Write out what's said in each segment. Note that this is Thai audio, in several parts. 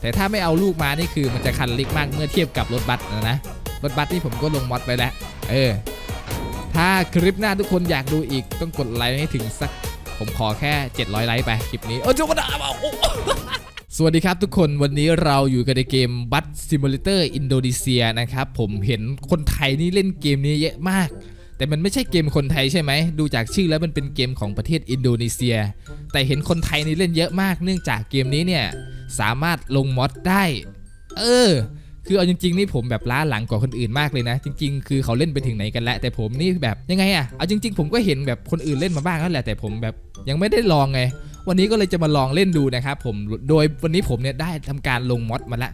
แต่ถ้าไม่เอาลูกมานี่คือมันจะคันเล็กมากเมื่อเทียบกับรถบัสนะนะรถบัสที่ผมก็ลงมอดไปแล้วเออถ้าคลิปหน้าทุกคนอยากดูอีกต้องกดไลค์ให้ถึงสักผมขอแค่ 700 ไลค์ไปคลิปนี้โอ้จ้ากระดาษมาสวัสดีครับทุกคนวันนี้เราอยู่กันในเกมบัตซิมูเลเตอร์อินโดนีเซียนะครับผมเห็นคนไทยนี่เล่นเกมนี้เยอะมาก แต่มันไม่ใช่เกมคนไทยใช่ไหม ดูจากชื่อแล้วมันเป็นเกมของประเทศอินโดนีเซีย แต่เห็นคนไทยนี่เล่นเยอะมาก เนื่องจากเกมนี้เนี่ยสามารถลงมอดได้ เออ คือเอาจริงๆนี่ผมแบบล้าหลังกว่าคนอื่นมากเลยนะ จริง ๆ คือเขาเล่นไปถึงไหนกันแล้ว แต่ผมนี่แบบยังไงอะเอาจริง ๆ ผมก็เห็นแบบคนอื่นเล่นมาบ้างแล้วแหละแต่ผมแบบยังไม่ได้ลองไง วันนี้ก็เลยจะมาลองเล่นดูนะครับผม โดยวันนี้ผมเนี่ยได้ทำการลงมอดมาละ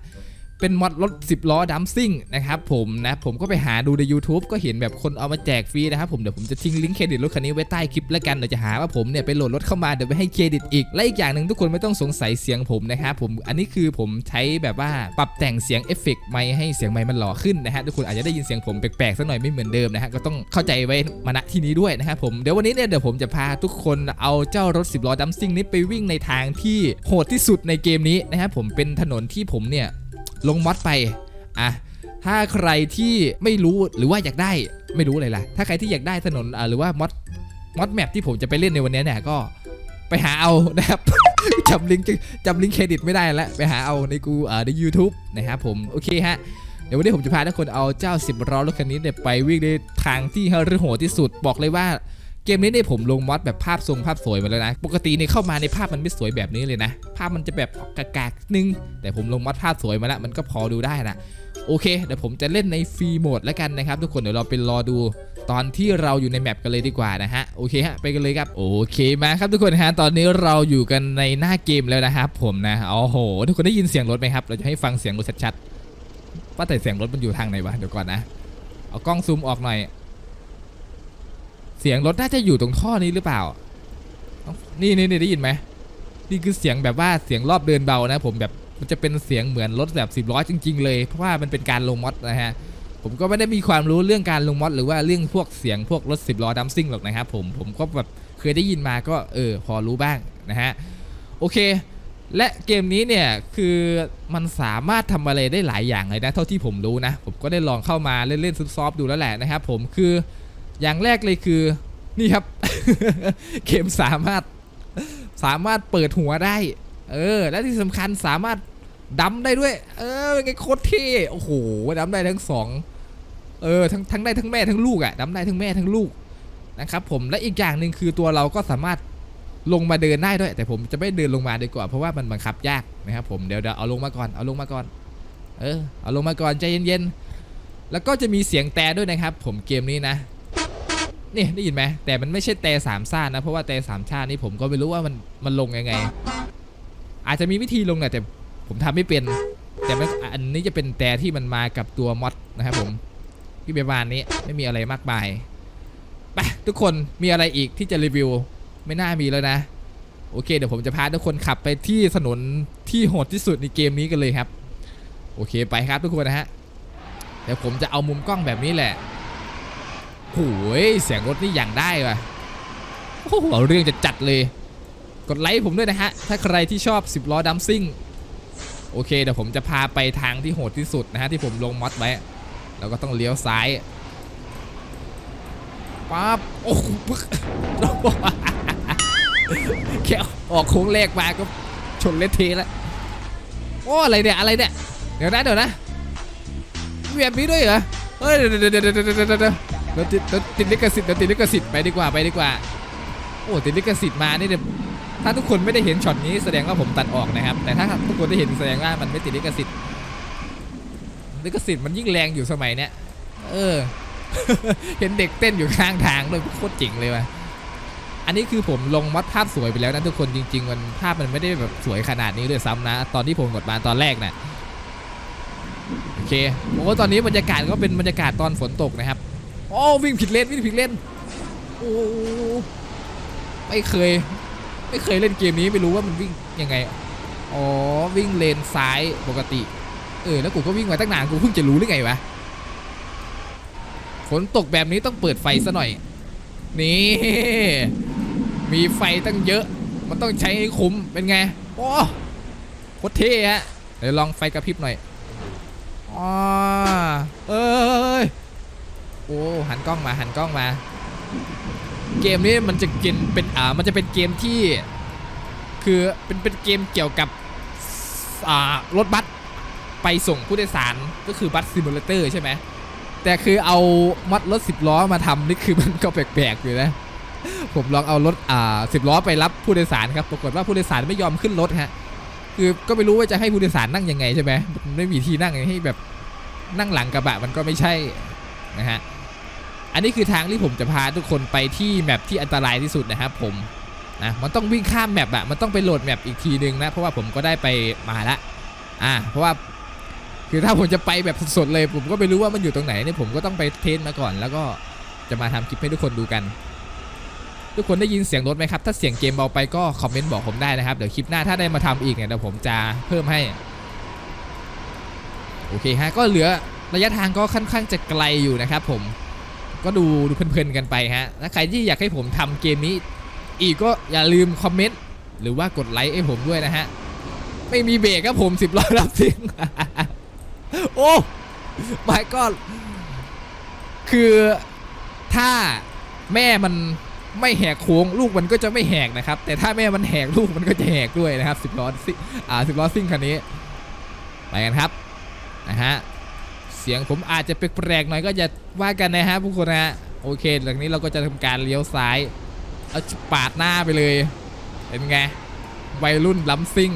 เป็นมอดรถ 10 ล้อดัมซิ่งนะครับผมนะผมก็ไปหาดูใน YouTube ก็เห็นแบบคนเอามาแจกฟรีนะครับผมเดี๋ยวผมจะทิ้งลิงก์เครดิตรถคันนี้ไว้ใต้คลิปแล้วกันเดี๋ยวจะหาว่าผมเนี่ยไปโหลดรถเข้ามาเดี๋ยวไปให้เครดิตอีกและอีกอย่างหนึ่งทุกคนไม่ต้องสงสัยเสียงผมนะครับผมอันนี้คือผมใช้แบบว่าปรับแต่งเสียงเอฟเฟกต์ไมค์ให้เสียงไมค์มันหล่อขึ้นนะฮะทุกคนอาจจะได้ยินเสียงผมแปลกๆสักหน่อยไม่เหมือนเดิมนะฮะก็ต้องเข้าใจไว้มาณที่นี้ด้วยนะครับผมเดี๋ยววันนี้เนี่ยเดี๋ยวผมจะพาทุกคนเอาเจ้ารถ 10 ล้อดัมซิ่งนี้ไปวิ่งในทางที่โหดที่สุดในเกมนี้นะครับผมเป็นถนนที่ผมเนี่ย ลงมอดไปอะถ้าใครที่ไม่รู้หรือว่าอยากได้ไม่รู้อะไรล่ะ ถ้าใครที่อยากได้ถนนอ่าหรือว่ามอดมอดแมปที่ผมจะไปเล่นในวันนี้เนี่ยก็ไปหาเอานะครับจำลิงก์จำลิงก์เครดิตไม่ได้แล้วไปหาเอาในกูอ่าใน YouTube นะครับผมโอเคฮะเดี๋ยววันนี้ผมจะพาทุกคนเอาเจ้า 10ล้อรถคันนี้เนี่ยไปวิ่งในทางที่ฮารือโหดที่สุดบอกเลยว่า เกมนี้เนี่ยผมลงมอดแบบภาพทรงภาพสวยมาแล้วนะ ปกติเนี่ยเข้ามาในภาพมันไม่สวยแบบนี้เลยนะ ภาพมันจะแบบกากๆนึง แต่ผมลงมอดภาพสวยมาแล้วมันก็พอดูได้นะโอเคเดี๋ยวผมจะเล่นในฟรีโหมดแล้วกันนะครับทุกคนเดี๋ยวเราไปรอดูตอนที่เราอยู่ในแมปกันเลยดีกว่านะฮะโอเคฮะไปกันเลยครับโอเคมาครับทุกคนฮะตอนนี้เราอยู่กันในหน้าเกมแล้วนะครับผมนะโอ้โห ทุกคนได้ยินเสียงรถไหมครับ เราจะให้ฟังเสียงรถชัดๆว่าแต่เสียงรถมันอยู่ทางไหนวะเดี๋ยวก่อนนะเอากล้องซูมออกหน่อย เสียงรถน่าจะอยู่ตรงท่อนี้หรือเปล่า นี่นี่ได้ยินไหม นี่คือเสียงแบบว่าเสียงรอบเดินเบานะ ผมแบบมันจะเป็นเสียงเหมือนรถแบบสิบล้อจริง ๆ เลย เพราะว่ามันเป็นการลงมอดนะฮะ ผมก็ไม่ได้มีความรู้เรื่องการลงมอดหรือว่าเรื่องพวกเสียงพวกรถสิบล้อดัมซิ่งหรอกนะครับผม ผมก็แบบเคยได้ยินมาก็เออพอรู้บ้างนะฮะ โอเค และเกมนี้เนี่ยคือมันสามารถทำอะไรได้หลายอย่างเลยนะเท่าที่ผมรู้นะ ผมก็ได้ลองเข้ามาเล่นๆซอฟดูแล้วแหละนะครับผมคือ อย่างแรกเลยคือ นี่ครับเกมสามารถสามารถเปิดหัวได้ เออ และที่สำคัญสามารถดัมได้ด้วย เออเป็นไงโคตรเท่โอ้โหดัมได้ทั้งสองเออทั้งทั้งได้ทั้งแม่ทั้งลูกอะดัมได้ทั้งแม่ทั้งลูกนะครับผมและอีกอย่างหนึ่งคือตัวเราก็สามารถลงมาเดินได้ด้วย แต่ผมจะไม่เดินลงมาดีกว่าเพราะว่ามันบังคับยากนะครับผมเดี๋ยวเดี๋ยวเอาลงมาก่อนเอาลงมาก่อน เออเอาลงมาก่อนใจเย็นๆแล้วก็จะมีเสียงแต่ด้วยนะครับ ผมเกมนี้นะ นี่ได้ยินไหมแต่มันไม่ใช่แต่สามซ่านะ เพราะว่าแต่สามชาตินี่ผมก็ไม่รู้ว่ามันมันลงยังไง อาจจะมีวิธีลงนะแต่ผมทำไม่เป็น แต่อันนี้จะเป็นแต่ที่มันมากับตัวมอดนะครับผมที่ประมาณนี้ไม่มีอะไรมากมายไปทุกคนมีอะไรอีกที่จะรีวิว ไม่น่ามีแล้วนะ โอเค เดี๋ยวผมจะพาทุกคนขับไปที่ถนนที่โหดที่สุดในเกมนี้กันเลยครับ โอเคไปครับทุกคนนะฮะเดี๋ยวผมจะเอามุมกล้องแบบนี้แหละ โอ้ยเสียงรถนี่อย่างได้ว่ะโอ้โหเอาเรื่องจะจัดเลย กดไลค์ผมด้วยนะฮะ ถ้าใครที่ชอบ 10 ล้อดัมซิ่ง โอเคเดี๋ยวผมจะพาไปทางที่โหดที่สุดนะฮะ ที่ผมลงมอดไว้ แล้วก็ต้องเลี้ยวซ้ายปั๊บโอ้โหแค่ออกโค้งแรกมาก็ชนเละเทะแล้วโอ้อะไรเนี่ยอะไรเนี่ยเดี๋ยวนะเดี๋ยวนะแบบนี้ด้วยเหรอเฮ้ยเดี๋ยวเดี๋ยวเดี๋ยว เดี๋ยวเดี๋ยวเดี๋ยวเดี๋ยวเราติดเราติดลิขสิทธิ์เราติดลิขสิทธิ์ไปดีกว่าไปดีกว่า โอ้ติดลิขสิทธิ์มานี่เดี๋ยวถ้าทุกคนไม่ได้เห็นช็อตนี้แสดงว่าผมตัดออกนะครับ แต่ถ้าทุกคนได้เห็นแสดงว่ามันไม่ติดลิขสิทธิ์ลิขสิทธิ์มันยิ่งแรงอยู่สมัยเนี้ยเออ เห็นเด็กเต้นอยู่ข้างทางเลยโคตรเจ๋งเลยว่ะอันนี้คือผมลงมอดภาพสวยไปแล้วนะทุกคนจริง ๆ มันภาพมันไม่ได้แบบสวยขนาดนี้ด้วยซ้ำนะ ตอนที่ผมกดมาตอนแรกน่ะโอเคโอ้ตอนนี้บรรยากาศก็เป็นบรรยากาศตอนฝนตกนะครับ โอ้วิ่งผิดเลนวิ่งผิดเลนโอ้ไม่เคย ไม่เคยเล่นเกมนี้ไม่รู้ว่ามันวิ่งยังไงอ๋อวิ่งเลนซ้ายปกติ เออแล้วกูก็วิ่งมาตั้งนานกูเพิ่งจะรู้หรือไงวะฝนตกแบบนี้ต้องเปิดไฟซะหน่อย นี่ มีไฟตั้งเยอะ มันต้องใช้ให้คุ้มเป็นไง โอ้โคตรเท่ฮะเดี๋ยวลองไฟกระพริบหน่อยอ๋อเอ้ย โอ้หันกล้องมาหันกล้องมา เกมนี้มันจะกินเป็นอ่ามันจะเป็นเกมที่ คือเป็นเป็นเกมเกี่ยวกับอ่ารถบัสไปส่งผู้โดยสารก็คือบัสซิมูเลเตอร์ใช่ไหมแต่คือเอามัดรถสิบล้อมาทำนี่คือมันก็แปลกๆอยู่นะผมลองเอารถอ่าสิบล้อไปรับผู้โดยสารครับปรากฏว่าผู้โดยสารไม่ยอมขึ้นรถฮะคือก็ไม่รู้ว่าจะให้ผู้โดยสารนั่งยังไงใช่ไหมมันไม่มีที่นั่งให้แบบนั่งหลังกระบะมันก็ไม่ใช่นะฮะ อันนี้คือทางที่ผมจะพาทุกคนไปที่แมปที่อันตรายที่สุดนะครับผมนะมันต้องวิ่งข้ามแมปอะมันต้องไปโหลดแมปอีกทีนึงนะเพราะว่าผมก็ได้ไปมาละอ่าเพราะว่าคือถ้าผมจะไปแบบสดๆเลย ผมก็ไม่รู้ว่ามันอยู่ตรงไหนเนี่ยผมก็ต้องไปเทสมาก่อน แล้วก็จะมาทำคลิปให้ทุกคนดูกัน ทุกคนได้ยินเสียงรถไหมครับ ถ้าเสียงเกมเบาไปก็คอมเมนต์บอกผมได้นะครับ เดี๋ยวคลิปหน้าถ้าได้มาทำอีกเนี่ยเดี๋ยวผมจะเพิ่มให้โอเคฮะก็เหลือระยะทางก็ค่อนข้างจะไกลอยู่นะครับผม ก็ดูดูเพลินๆกันไปฮะถ้าใครที่อยากให้ผมทำเกมนี้ อีกก็อย่าลืมคอมเมนต์หรือว่ากดไลค์ให้ผมด้วยนะฮะ ไม่มีเบรกครับผมสิบล้อรับสิงโอ้ไม่ก็คือถ้าแม่มันไม่แหกโค้งลูกมันก็จะไม่แหกนะครับ แต่ถ้าแม่มันแหกลูกมันก็จะแหกด้วยนะครับสิบล้อซิอ่าสิบล้อซิ่งคันนี้ ไปกันครับนะฮะ สียงผมอาจจะแปลกๆหน่อยก็จะว่ากันนะฮะผู้คนนะฮะโอเคหลังนี้เราก็จะทำการเลี้ยวซ้ายเอาปาดหน้าไปเลยเป็นไงวัยรุ่นล้ำซิ่ง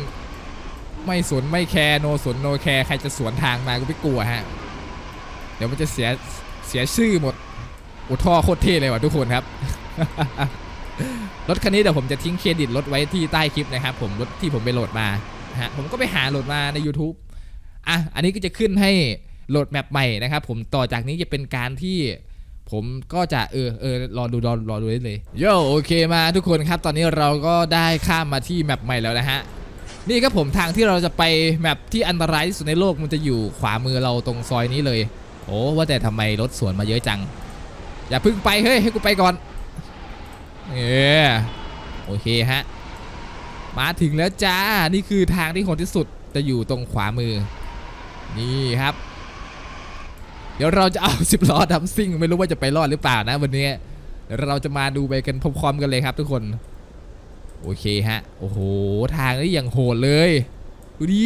ไม่สนไม่แคร์โนสนโนแคร์ใครจะสวนทางมาก็ไม่กลัวฮะเดี๋ยวมันจะเสียเสียชื่อหมดโอ้ท่อโคตรเท่เลยว่ะทุกคนครับรถคันนี้เดี๋ยวผมจะทิ้งเครดิตรถไว้ที่ใต้คลิปนะครับผมรถที่ผมไปโหลดมาฮะผมก็ไปหาโหลดมาใน YouTube อะอันนี้ก็จะขึ้นให้ โหลดแมปใหม่นะครับผมต่อจากนี้จะเป็นการที่ผมก็จะเออเออรอดูรอรอดูได้เลยโยโอเคมาทุกคนครับ ตอนนี้เราก็ได้ข้ามมาที่แมปใหม่แล้วนะฮะนี่ครับผมทางที่เราจะไปแมปที่อันตรายที่สุดในโลกมันจะอยู่ขวามือเราตรงซอยนี้เลย โอ้ว่าแต่ทำไมรถสวนมาเยอะจัง อย่าพึ่งไปเฮ้ยให้กูไปก่อนเออโอเคฮะมาถึงแล้วจ้านี่คือทางที่โหดที่สุดจะอยู่ตรงขวามือ นี่ครับ เดี๋ยวเราจะเอาสิบล้อดัมซิ่งไม่รู้ว่าจะไปรอดหรือเปล่านะวันนี้เดี๋ยวเราจะมาดูไปกันพร้อมๆกันเลยครับทุกคน โอเคฮะ โอ้โห ทางนี้อย่างโหดเลย ดูดิ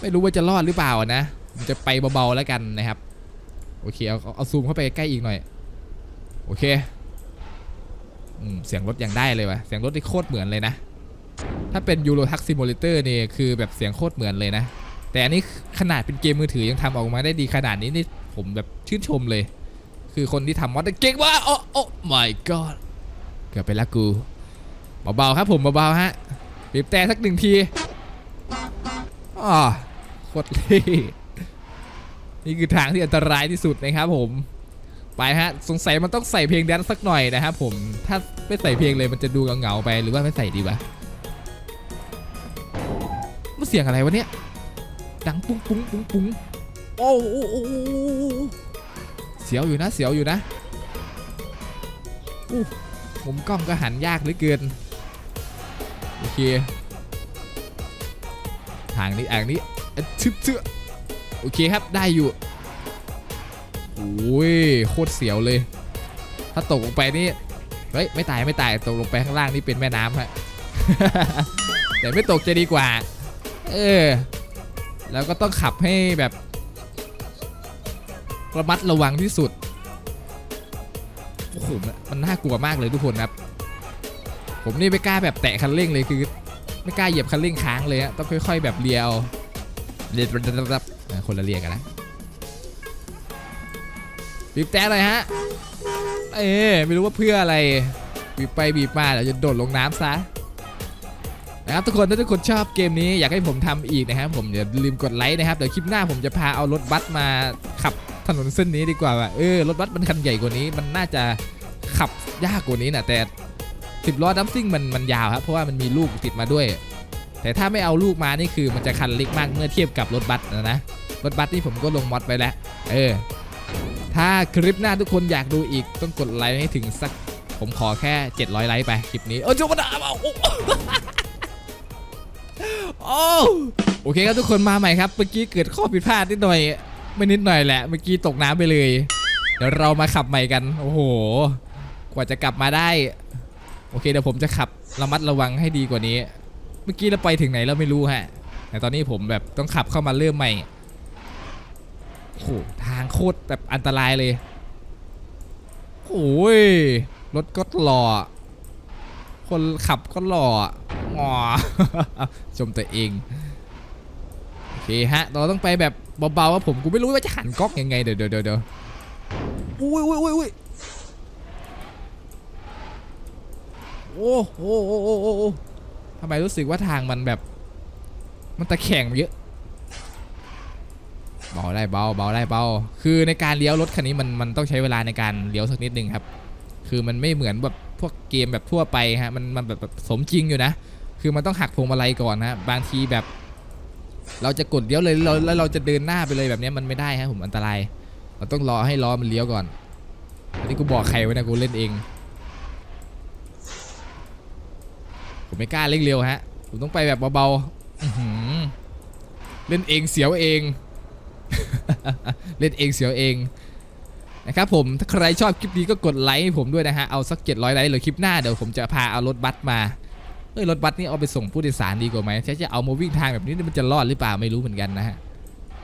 ไม่รู้ว่าจะรอดหรือเปล่านะจะไปเบาๆแล้วกันนะครับ โอเคเอาเอาซูมเข้าไปใกล้อีกหน่อย โอเคอืมเสียงรถยังได้เลยวะเสียงรถนี่โคตรเหมือนเลยนะ ถ้าเป็น Euro Truck Simulator นี่คือแบบเสียงโคตรเหมือนเลยนะ แต่อันนี้ขนาดเป็นเกมมือถือยังทำออกมาได้ดีขนาดนี้นี่ผมแบบชื่นชมเลย คือคนที่ทำมอดเก่งว่าโอ้โอ้ my god เกือบไปละกูเบาๆครับผมเบาๆฮะบีบแต่สักหนึ่งทีอ๋อโคตรเล่นี่คือทางที่อันตรายที่สุดนะครับผมไปฮะสงสัยมันต้องใส่เพลงแดนซ์สักหน่อยนะครับผมถ้าไม่ใส่เพลงเลยมันจะดูเงาๆไปหรือว่าไม่ใส่ดีวะมันเสียงอะไรวะเนี่ย ดังปุ้งปุ้งปุ้งปุ้งโอ้โอ้โอ้โอ้เสียวอยู่นะเสียวอยู่นะอู้มุมกล้องก็หันยากเหลือเกินโอเคทางนี้อ่างนี้ชึบเชื่อโอเคครับได้อยู่โอ้ยโคตรเสียวเลย ถ้าตกลงไปนี่เฮ้ยไม่ตายไม่ตายตกลงไปข้างล่างนี่เป็นแม่น้ำฮะแต่ไม่ตกจะดีกว่า เออ แล้วก็ต้องขับให้แบบระมัดระวังที่สุดโอ้โหมันน่ากลัวมากเลยทุกคนครับ ผมนี่ไม่กล้าแบบแตะคันเร่งเลยคือ ไม่กล้าเหยียบคันเร่งค้างเลยฮะต้องค่อย ๆ แบบเลียวเลียวรับคนละเรียงกันนะบีบแต่เลยฮะ เอ๊ไม่รู้ว่าเพื่ออะไรบีบไปบีบมาเดี๋ยวจะโดดลงน้ำซะ นะครับทุกคนถ้าทุกคนชอบเกมนี้อยากให้ผมทำอีกนะครับผมอย่าลืมกดไลค์นะครับเดี๋ยวคลิปหน้าผมจะพาเอารถบัสมาขับถนนเส้นนี้ดีกว่าว่าเออรถบัสมันคันใหญ่กว่านี้ มันน่าจะขับยากกว่านี้นะแต่สิบล้อดัมซิ่งมันมันยาวครับเพราะว่ามันมีลูกติดมาด้วย แต่ถ้าไม่เอาลูกมานี่คือมันจะคันเล็กมากเมื่อเทียบกับรถบัสนะนะรถบัสนี่ผมก็ลงมอดไปแล้ว เออ ถ้าคลิปหน้าทุกคนอยากดูอีกต้องกดไลค์ให้ถึงสักผมขอแค่ 700 ไลค์ไปคลิปนี้โอ้ยจุกระดาบเอา โอ้โอเคครับทุกคนมาใหม่ครับ เมื่อกี้เกิดข้อผิดพลาดนิดหน่อย ไม่นิดหน่อยแหละ เมื่อกี้ตกน้ำไปเลย เดี๋ยวเรามาขับใหม่กัน โอ้โห กว่าจะกลับมาได้ โอเคเดี๋ยวผมจะขับระมัดระวังให้ดีกว่านี้ เมื่อกี้เราไปถึงไหนเราไม่รู้ฮะ แต่ตอนนี้ผมแบบต้องขับเข้ามาเริ่มใหม่โอ้โหทางโคตรแบบอันตรายเลยโอ้ยรถก็หล่อ คนขับก็หล่ออ๋อชมตัวเอง โอเคฮะ เราต้องไปแบบเบาๆว่าผมกูไม่รู้ว่าจะหันกล้องยังไง เดี๋ยวเดี๋ยวเดี๋ยวอุ้ยอุ้ยอุ้ยอุ้ยโอ้โหโอ้โหโอ้โหทำไมรู้สึกว่าทางมันแบบ มันตะแคงเยอะเบาได้เบาเบาได้เบา คือในการเลี้ยวรถคันนี้มันมันต้องใช้เวลาในการเลี้ยวสักนิดนึงครับ คือมันไม่เหมือนแบบ พวกเกมแบบทั่วไปฮะมันมันแบบสมจริงอยู่นะ คือมันต้องหักพวงมาลัยก่อนนะบางทีแบบ เราจะกดเลี้ยวเลยเราแล้วเราจะเดินหน้าไปเลยแบบเนี้ยมันไม่ได้ฮะผมอันตราย เราต้องรอให้ล้อมันเลี้ยวก่อนอันนี้กูบอกใครไว้นะกูเล่นเอง ผมไม่กล้าเร่งเร็วฮะผมต้องไปแบบเบาๆเล่นเองเสียวเอง เล่นเองเสียวเอง นะครับผมถ้าใครชอบคลิปนี้ก็กดไลค์ให้ผมด้วยนะฮะเอาสัก 700 ไลค์เลยคลิปหน้าเดี๋ยวผมจะพาเอารถบัสมาเอ้ยรถบัสนี่เอาไปส่งผู้โดยสารดีกว่าไหมถ้าจะเอามาวิ่งทางแบบนี้มันจะรอดหรือเปล่าไม่รู้เหมือนกันนะฮะ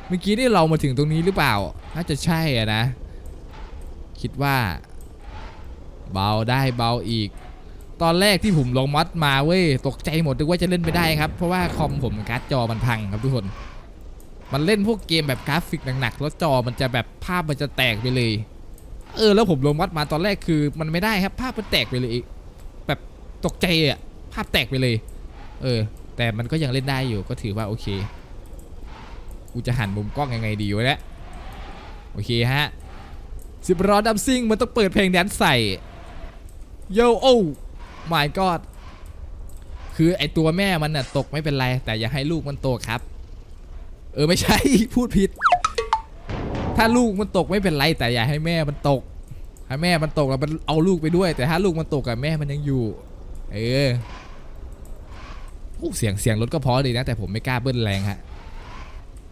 เมื่อกี้นี่เรามาถึงตรงนี้หรือเปล่าน่าจะใช่อะนะ คิดว่า เบาได้เบาอีก ตอนแรกที่ผมลงมอดมาเว้ยตกใจหมดนึกว่าจะเล่นไม่ได้ครับ เพราะว่าคอมผมการ์ดจอมันพังครับทุกคนมันเล่นพวกเกมแบบกราฟิกหนักๆแล้วจอมันจะแบบภาพมันจะแตกไปเลย เออแล้วผมลงมอดมาตอนแรกคือมันไม่ได้ครับภาพมันแตกไปเลยแบบตกใจอะภาพแตกไปเลย เออ แต่มันก็ยังเล่นได้อยู่ก็ถือว่าโอเค กูจะหันมุมกล้องยังไงดีวะเนี่ยโอเคฮะสิบรอดัมซิงมันต้องเปิดเพลงแดนซ์ใส่โยโอ้ my god คือไอตัวแม่มันน่ะตกไม่เป็นไร แต่อย่าให้ลูกมันโตครับ เออไม่ใช่พูดผิด ถ้าลูกมันตกไม่เป็นไรแต่อย่าให้แม่มันตกถ้แม่มันตกแล้วมันเอาลูกไปด้วย แต่ถ้าลูกมันตกกับแม่มันยังอยู่ เออโอ้เสียงเสียงรถก็พอดีนะ แต่ผมไม่กล้าเบิ้ลแรงฮะ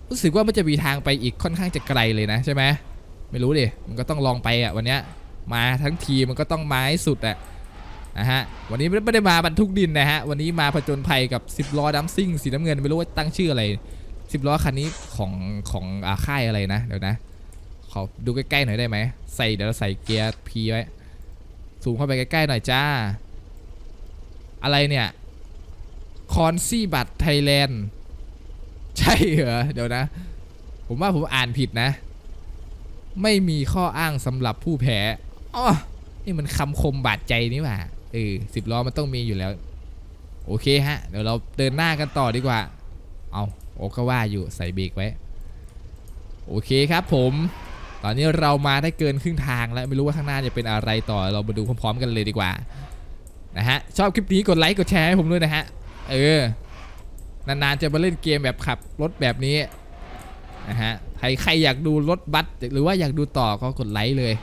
รู้สึกว่ามันจะมีทางไปอีกค่อนข้างจะไกลเลยนะใช่ไหมไม่รู้ดิมันก็ต้องลองไปอะวันเนี้ยมาทั้งทีมันก็ต้องมาให้สุดอะนะฮะวันนี้ไม่ได้มาบรรทุกดินนะฮะวันนี้มาผจญภัยกับ10ล้อดัมซิ่งสีน้ำเงินไม่รู้ว่าตั้งชื่ออะไรสิบล้อคันนี้ของของอาค่ายอะไรนะเดี๋ยวนะ ขอดูใกล้ๆหน่อยได้ไหม ใส่เดี๋ยวเราใส่เกียร์พีไว้ซูมเข้าไปใกล้ๆหน่อยจ้า อะไรเนี่ย คอนซี่บัตไทยแลนด์ ใช่เหรอ เดี๋ยวนะ ผมว่าผมอ่านผิดนะ ไม่มีข้ออ้างสำหรับผู้แพ้อ๋อนี่มันคำคมบาดใจนี่หว่าเออสิบล้อมันต้องมีอยู่แล้ว โอเคฮะ เดี๋ยวเราเดินหน้ากันต่อดีกว่า เอาโอก็ว่าอยู่ใส่เบรกไว้ โอเคครับผม ตอนนี้เรามาได้เกินครึ่งทางแล้วไม่รู้ว่าข้างหน้าจะเป็นอะไรต่อเรามาดูพร้อมๆ กันเลยดีกว่านะฮะชอบคลิปนี้กดไลค์กดแชร์ให้ผมด้วยนะฮะเออนานๆจะมาเล่นเกมแบบขับรถแบบนี้นะฮะใครใครอยากดูรถบัสหรือว่าอยากดูต่อก็กดไลค์เลย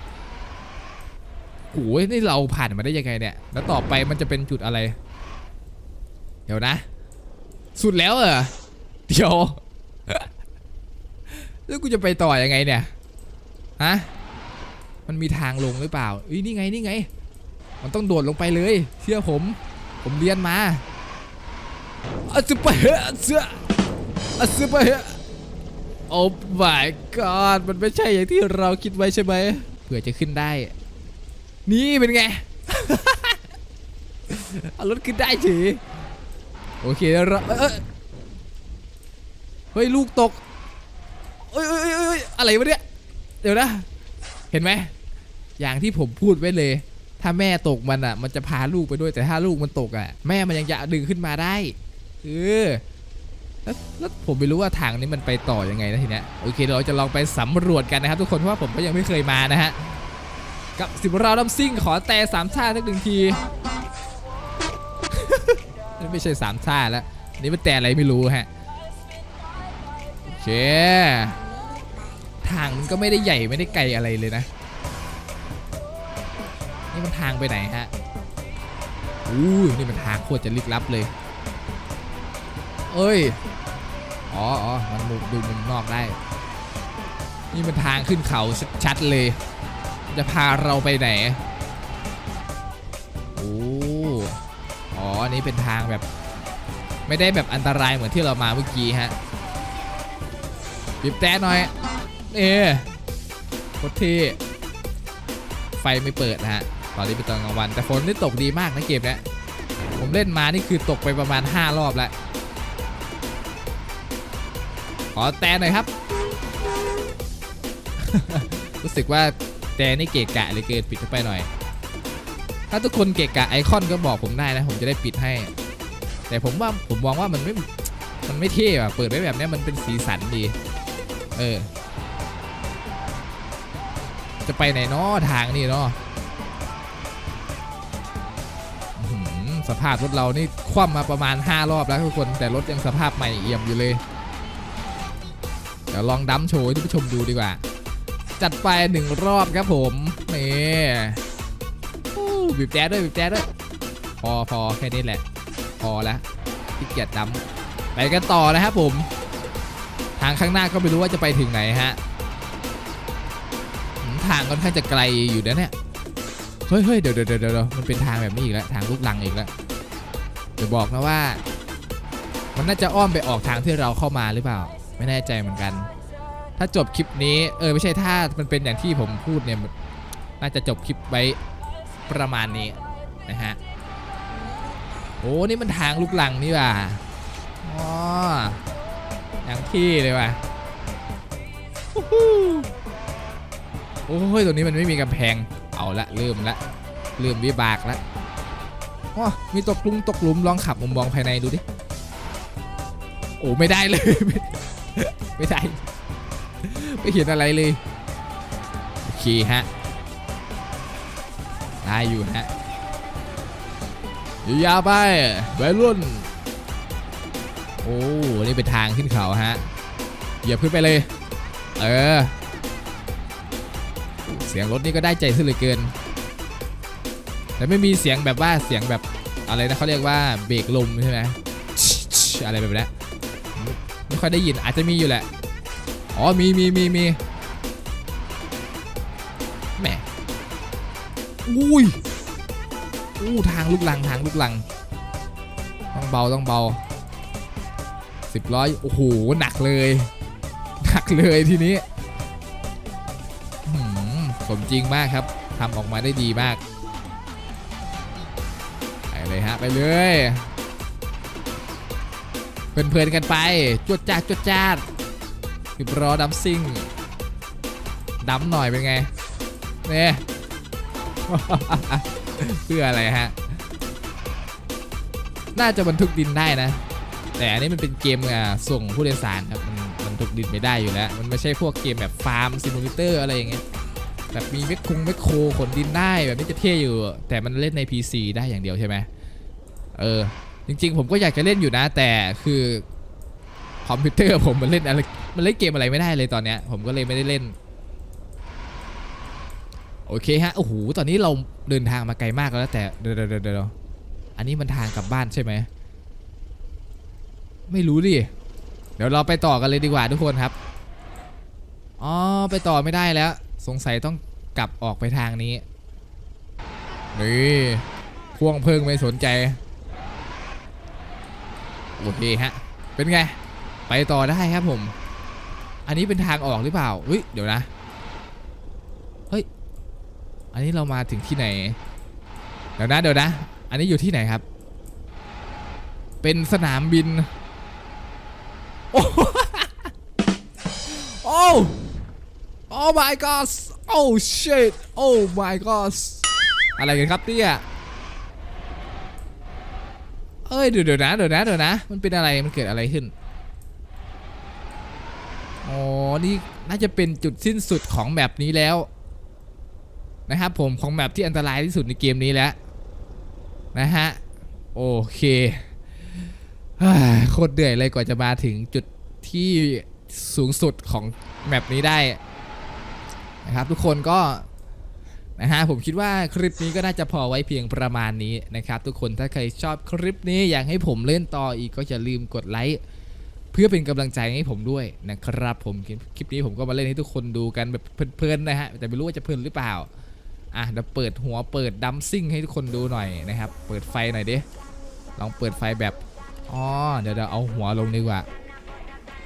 โอ้ยนี่เราผ่านมาได้ยังไงเนี่ย แล้วต่อไปมันจะเป็นจุดอะไร เดี๋ยวนะ สุดแล้วเหรอเดี๋ยวแล้วกูจะไปต่อยังไงเนี่ย ฮะมันมีทางลงหรือเปล่าเอ้ยนี่ไงนี่ไง มันต้องโดดลงไปเลย เชื่อผม ผมเรียนมาอะซุปเปอร์เฮะเสืออะซุปเปอร์เฮโอ้ my god มันไม่ใช่อย่างที่เราคิดไว้ใช่ไหมเผื่อจะขึ้นได้ นี่เป็นไงเอารถขึ้นได้เฉยโอเคเราเอ้ยเฮ้ย ลูกตกเอ้ยเอ้ยเอ้ยอะไรวะเนี่ย ดี๋ยวนะ เห็นไหม อย่างที่ผมพูดไว้เลย ถ้าแม่ตกมันอะ มันจะพาลูกไปด้วย แต่ถ้าลูกมันตกอะ แม่มันยังจะดึงขึ้นมาได้ เออแล้วแล้วผมไม่รู้ว่าทางนี้มันไปต่อยังไงนะทีเนี้ย โอเคเราจะลองไปสำรวจกันนะครับทุกคนเพราะว่าผมก็ยังไม่เคยมานะฮะ กับสิบราดัมซิ่งขอแต่สามชาติสักหนึ่งที นี่ไม่ใช่สามชาติแล้วนนี่มันแต่อะไรไม่รู้ฮะ โอเค ทางมันก็ไม่ได้ใหญ่ไม่ได้ไกลอะไรเลยนะ นี่มันทางไปไหนฮะอู้นี่มันทางโคตรจะลึกลับเลย เอ้ยออ๋ออ๋อมันมุมดูมุมนอกได้ นี่มันทางขึ้นเขาชัดๆเลย จะพาเราไปไหนโอ้อ๋ออันนี้เป็นทางแบบ ไม่ได้แบบอันตรายเหมือนที่เรามาเมื่อกี้ฮะบีบแต่หน่อย เอโคตรเท่ไฟไม่เปิดนะฮะ ตอนนี้เป็นตอนกลางวัน แต่ฝนนี่ตกดีมากนะเกมเนี้ยผมเล่นมานี่คือตกไปประมาณ 5 รอบแล้ว ขอแต่หน่อยครับ รู้สึกว่าแต่นี่เกะกะเลยเกินปิดเข้าไปหน่อย ถ้าทุกคนเกะกะไอคอนก็บอกผมได้นะ ผมจะได้ปิดให้ แต่ผมว่าผมมองว่ามันไม่ มันไม่เท่อะเปิดไว้แบบนี้มันเป็นสีสันดี เออ จะไปไหนเนาะทางนี่เนาะสภาพรถเรานี่คว่ำมาประมาณ 5 รอบแล้วทุกคนแต่รถยังสภาพใหม่เอี่ยมอยู่เลย เดี๋ยวลองดัมโชว์ให้ท่านผู้ชมดูดีกว่า จัดไปหนึ่งรอบครับผมนี่บีบแจ๊ดด้วยบีบแจ๊ดด้วยพอพอแค่นี้แหละ พอแล้วที่เกียจดำไปกันต่อนะครับผม ทางข้างหน้าก็ไม่รู้ว่าจะไปถึงไหนฮะ ทางค่อนข้างจะไกลอยู่นะเนี่ยเฮ้ยเฮ้ยเดี๋ยวเดี๋ยวเดี๋ยวมันเป็นทางแบบนี้อีกแล้วทางลูกลังอีกแล้วเดี๋ยวบอกนะว่า มันน่าจะอ้อมไปออกทางที่เราเข้ามาหรือเปล่า ไม่แน่ใจเหมือนกัน ถ้าจบคลิปนี้เออไม่ใช่ถ้ามันเป็นอย่างที่ผมพูดเนี่ยน่าจะจบคลิปไว้ประมาณนี้นะฮะโอ้นี่มันทางลูกลังนี่ว่ะอ๋ออย่างที่เลยว่ะ โอ้ยตรงนี้มันไม่มีกำแพง เอาละเริ่มละเริ่มวิบากละอ๋อมีตกลุมตกหลุมลองขับมุมมองภายในดูดิ โอ้ไม่ได้เลย ไม่ไม่ได้ไม่เห็นอะไรเลย โอเคฮะ ได้อยู่ฮะยาวไปวัยรุ่น โอ้ นี่เป็นทางขึ้นเขาฮะ เหยียบขึ้นไปเลย เออ เสียงรถนี่ก็ได้ใจซะเหลือเกิน แต่ไม่มีเสียงแบบว่าเสียงแบบอะไรนะเขาเรียกว่าเบรกลมใช่ไหมอะไรแบบนี้ไม่ค่อยได้ยินอาจจะมีอยู่แหละ อ๋อมีมีมีมีแหมอุ้ยอู้ทางลูกลังทางลูกลัง ต้องเบาต้องเบาสิบร้อยโอ้โหหนักเลย หนักเลยทีนี้ สมจริงมากครับทำออกมาได้ดีมาก ไปเลยฮะ ไปเลยเพลินๆกันไปจวดจ้าดจวดจ้าดสิบรอดัมซิ่งดัมหน่อยเป็นไงเนี่ยเพื่ออะไรฮะ น่าจะบรรทุกดินได้นะ แต่อันนี้มันเป็นเกมอะส่งผู้โดยสารครับ มันบรรทุกดินไม่ได้อยู่แล้ว มันไม่ใช่พวกเกมแบบฟาร์มซิมูเลเตอร์อะไรอย่างเงี้ย แบบมีแมคคงแมคโครขนดินได้แบบนี้จะเท่อยู่ แต่มันเล่นใน PC ได้อย่างเดียวใช่ไหมเออ จริง ๆ ผมก็อยากจะเล่นอยู่นะ แต่คือคอมพิวเตอร์ผมมันเล่นอะไรมันเล่นเกมอะไรไม่ได้เลยตอนเนี้ย ผมก็เลยไม่ได้เล่น โอเคฮะโอ้โหตอนนี้เราเดินทางมาไกลมากแล้วแต่เดี๋ยวเดี๋ยวเดี๋ยวเดี๋ยวอันนี้มันทางกลับบ้านใช่ไหมไม่รู้ดิเดี๋ยวเราไปต่อกันเลยดีกว่าทุกคนครับ อ๋อ ไปต่อไม่ได้แล้ว สงสัยต้อง กลับออกไปทางนี้ นี่พ่วงเพิ่งไม่สนใจ โอเคฮะ เป็นไง ไปต่อได้ครับผม อันนี้เป็นทางออกหรือเปล่าเฮ้ย เดี๋ยวนะ เฮ้ย อันนี้เรามาถึงที่ไหน เดี๋ยวนะ เดี๋ยวนะ อันนี้อยู่ที่ไหนครับ เป็นสนามบิน โอ้ oh my god โอ้ Oh my god Oh shit Oh my god อะไรกันครับเนี่ยเอ้ยเดี๋ยวเดี๋ยวนะเดี๋ยวนะเดี๋ยวนะ มันเป็นอะไรมันเกิดอะไรขึ้นอ๋อนี่น่าจะเป็นจุดสิ้นสุดของแมปนี้แล้ว นะครับผมของแมปที่อันตรายที่สุดในเกมนี้แล้ว นะฮะ โอเคโคตรเดือยเลยกว่าจะมาถึงจุดที่สูงสุดของแมปนี้ได้ นะครับ ทุกคนก็นะฮะผมคิดว่าคลิปนี้ก็น่าจะพอไว้เพียงประมาณนี้นะครับ ทุกคนถ้าใครชอบคลิปนี้อยากให้ผมเล่นต่ออีกก็อย่าลืมกดไลค์เพื่อเป็นกำลังใจให้ผมด้วยนะครับ ผมคลิปนี้ผมก็มาเล่นให้ทุกคนดูกันแบบเพลินๆนะฮะแต่ไม่รู้ว่าจะเพลินหรือเปล่าอะเดี๋ยวเปิดหัวเปิดดัมซิ่งให้ทุกคนดูหน่อยนะครับ เปิดไฟหน่อยดิลองเปิดไฟแบบอ๋อเดี๋ยวเดี๋ยวเอาหัวลงดีกว่า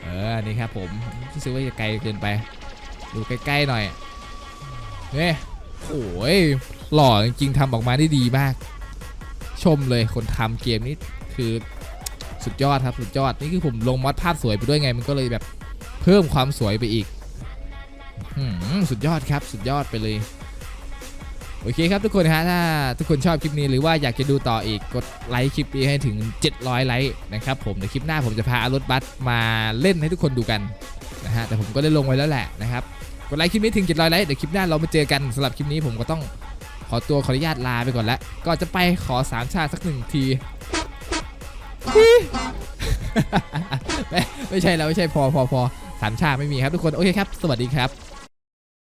เออนี่ครับผมรู้สึกว่าจะไกลเกินไป ดูใกล้ๆหน่อย เนี่ยโอ้ยหล่อจริงๆทำออกมาได้ดีมาก ชมเลยคนทำเกมนี้คือสุดยอดครับสุดยอด นี่คือผมลงมอดภาพสวยไปด้วยไง มันก็เลยแบบเพิ่มความสวยไปอีกอสุดยอดครับสุดยอดไปเลย โอเคครับทุกคนฮะถ้าทุกคนชอบคลิปนี้หรือว่าอยากจะดูต่ออีกกดไลค์คลิปนี้ให้ถึง 700 ไลค์นะครับผมในคลิปหน้าผมจะพาอารถบัสมาเล่นให้ทุกคนดูกันนะฮะแต่ผมก็ได้ลงไว้แล้วแหละนะครับ กดไลค์คลิปนี้ถึง700ไลค์เดี๋ยวคลิปหน้าเรามาเจอกันสำหรับคลิปนี้ผมก็ต้องขอตัวขออนุญาตลาไปก่อนแล้วก่อนจะไปขอสามชาติสักหนึ่งทีไม่ไม่ใช่แล้วไม่ใช่พอพอพอสามชาติไม่มีครับทุกคนโอเคครับ สวัสดีครับ